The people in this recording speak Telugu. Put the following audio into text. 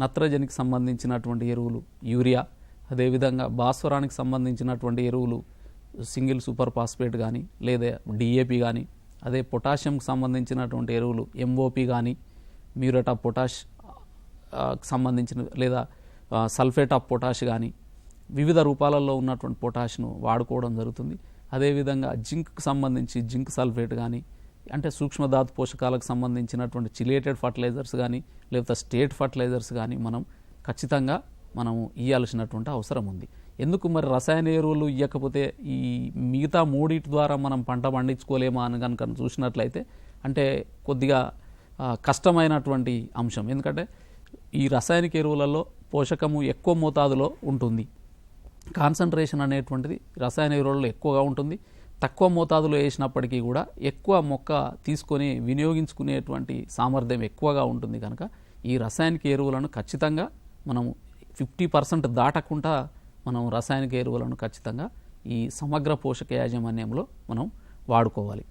నత్రజనికి సంబంధించినటువంటి ఎరువులు యూరియా అదేవిధంగా భాస్వరానికి సంబంధించినటువంటి ఎరువులు సింగిల్ సూపర్ ఫాస్ఫేట్ కానీ లేదా డిఏపి కానీ అదే పొటాషియంకి సంబంధించినటువంటి ఎరువులు ఎంఓపి కానీ మ్యూరేట్ ఆఫ్ పొటాష్ సంబంధించిన లేదా సల్ఫేట్ ఆఫ్ పొటాష్ కానీ వివిధ రూపాలలో ఉన్నటువంటి పొటాష్ను వాడుకోవడం జరుగుతుంది. అదేవిధంగా జింక్కి సంబంధించి జింక్ సల్ఫేట్ కానీ అంటే సూక్ష్మధాతు పోషకాలకు సంబంధించినటువంటి చిలేటెడ్ ఫర్టిలైజర్స్ కానీ లేకపోతే స్టేట్ ఫర్టిలైజర్స్ కానీ మనం ఖచ్చితంగా మనము ఇవ్వాల్సినటువంటి అవసరం ఉంది. ఎందుకు మరి రసాయన ఎరువులు ఇవ్వకపోతే ఈ మిగతా మూడిటి ద్వారా మనం పంట పండించుకోలేమా అని కనుక చూసినట్లయితే అంటే కొద్దిగా కష్టమైనటువంటి అంశం. ఎందుకంటే ఈ రసాయనిక ఎరువులలో పోషకము ఎక్కువ మోతాదులో ఉంటుంది. కాన్సన్ట్రేషన్ అనేటువంటిది రసాయన ఎరువులలో ఎక్కువగా ఉంటుంది. తక్కువ మోతాదులో వేసినప్పటికీ కూడా ఎక్కువ మొక్క తీసుకొని వినియోగించుకునేటువంటి సామర్థ్యం ఎక్కువగా ఉంటుంది కనుక ఈ రసాయనిక ఎరువులను ఖచ్చితంగా మనం ఫిఫ్టీ పర్సెంట్ దాటకుండా మనం రసాయనిక ఎరువులను ఖచ్చితంగా ఈ సమగ్ర పోషక యాజమాన్యంలో మనం వాడుకోవాలి.